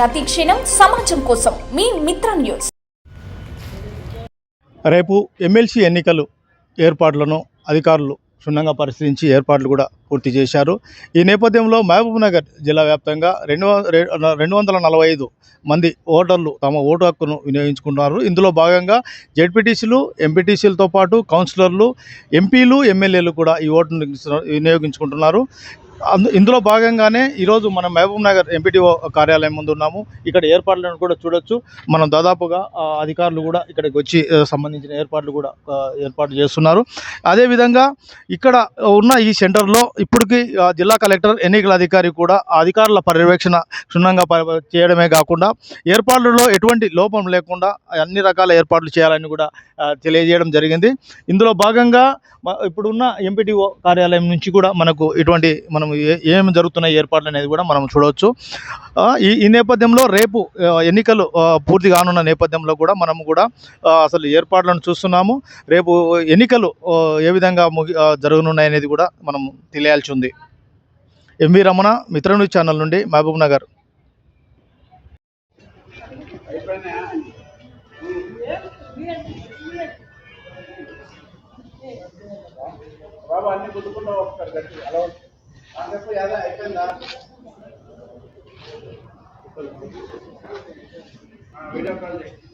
ప్రతి క్షణం సమాజం కోసం మీ మిత్ర న్యూస్. రేపు ఎమ్మెల్సీ ఎన్నికలు ఏర్పాట్లను అధికారులు క్షుణ్ణంగా పరిశీలించి ఏర్పాట్లు కూడా పూర్తి చేశారు. ఈ నేపథ్యంలో మహబూబ్ నగర్ జిల్లా వ్యాప్తంగా రెండు రెండు వందల నలభై ఐదు మంది ఓటర్లు తమ ఓటు హక్కును వినియోగించుకుంటున్నారు. ఇందులో భాగంగా జెడ్పీటీసీలు ఎంపీటీసీలతో పాటు కౌన్సిలర్లు ఎంపీలు ఎమ్మెల్యేలు కూడా ఈ ఓటును వినియోగించుకుంటున్నారు. ఇందులో భాగంగానే ఈరోజు మనం మహబూబ్ నగర్ ఎంపీటీఓ కార్యాలయం ముందు ఉన్నాము. ఇక్కడ ఏర్పాట్లను కూడా చూడొచ్చు. మనం దాదాపుగా అధికారులు కూడా ఇక్కడికి వచ్చి సంబంధించిన ఏర్పాట్లు కూడా ఏర్పాటు చేస్తున్నారు. అదేవిధంగా ఇక్కడ ఉన్న ఈ సెంటర్లో ఇప్పటికీ జిల్లా కలెక్టర్ ఎన్నికల అధికారి కూడా అధికారుల పర్యవేక్షణ క్షుణ్ణంగా చేయడమే కాకుండా ఏర్పాట్లలో ఎటువంటి లోపం లేకుండా అన్ని రకాల ఏర్పాట్లు చేయాలని కూడా తెలియజేయడం జరిగింది. ఇందులో భాగంగా ఇప్పుడున్న ఎంపీటీఓ కార్యాలయం నుంచి కూడా మనకు ఇటువంటి మనం ఏమి జరుగుతున్న ఏర్పాట్లు అనేది కూడా మనం చూడవచ్చు. ఈ ఈ నేపథ్యంలో రేపు ఎన్నికలు పూర్తి కానున్న నేపథ్యంలో కూడా మనం కూడా అసలు ఏర్పాట్లను చూస్తున్నాము. రేపు ఎన్నికలు ఏ విధంగా ముగి జరగనున్నాయి అనేది కూడా మనం తెలియాల్సి ఉంది. ఎంవి రమణ మిత్రన్యూస్ ఛానల్ నుండి మహబూబ్ నగర్. అన్ని గుద్దుకుంటా ఒకసారి గట్టి అలా अगर कोई आधा आइटम ना वीडियो कर दे